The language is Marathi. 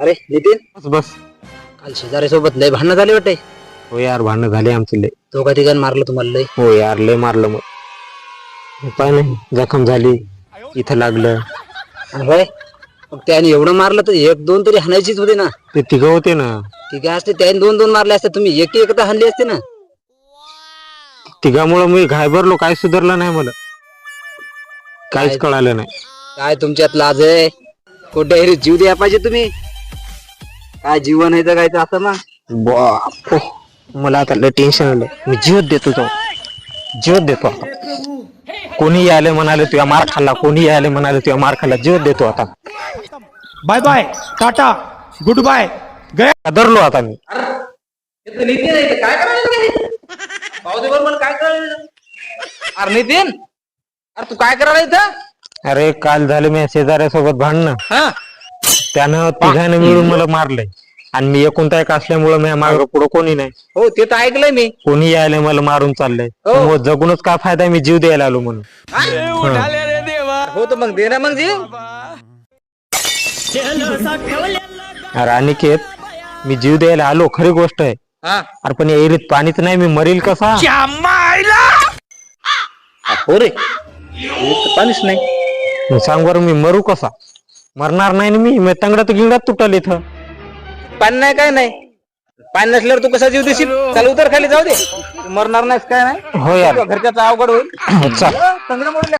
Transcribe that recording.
अरे नितीन? बस बस. काल शेजारी सोबत लय भांडणं झाली वाटते हो यार भांडणं झाले आमचे लय. तो का ठिकाण मारलं तुम्हाला लय. हो यार लय मारलं मग. उपाय नाही जखम झाली इथं लागलं. होय मग त्याने एवढं मारलं तर एक दोन तरी हाणायचीच होती ना. ते तिघं होते ना. ती काय असते त्याने दोन दोन मारले असते तुम्ही एक एक तर हाणली असते ना. तिघामुळं मी घायभरलो काय सुधारलं नाही मला. काहीच कळालं नाही. काय तुमच्यात लाज आहे? कुठे जीव द्या पाहिजे तुम्ही. काय जीवन आहे तर काय तर असं ना. बाप मला आता लय टेन्शन आलं मी जीवत देतो तो जीवत देतो आता. कोणी यायला म्हणाले तुझ्या मार खाल्ला कोणी यायला म्हणाले तुझ्या मार खाल्ला जीवत देतो आता. Bye bye tata good bye गया कदरलो आता मी. काय अरे नितीन. अरे तू काय करायला इथं? अरे काल झाले मी शेजाऱ्यासोबत भांडणं. हा. त्यानं तिघाने मिळून मला मारलंय. आणि मी एकुलता एक असल्यामुळं मी मागं पुढं कोणी नाही. हो ते तर ऐकलंय मी. कोणी यायला मला मारून चाललंय. हो. मग जगूनच काय फायदा मी जीव द्यायला आलो म्हणून. हो तर मग दे ना मग जीव. अरे अनिकेत मी जीव द्यायला आलो खरी गोष्ट आहे. हा. अरे पण या एरीत पाणीच नाही मी मरील कसा? हो रे हे तर पाणीच नाही. मग सांग बरं मी मरू कसा? मरणार नाही ना मी मी तंगडात गिंगडात तुटल इथं. पाणी नाही काय नाही. पाणी नसल्यावर तू कसा जीव देशील? चल उतर खाली जाऊ दे. तू मरणार नाहीस काय नाही. हो यार. घरच्याचा अवघड होईल. चल. तंगडं मोडलं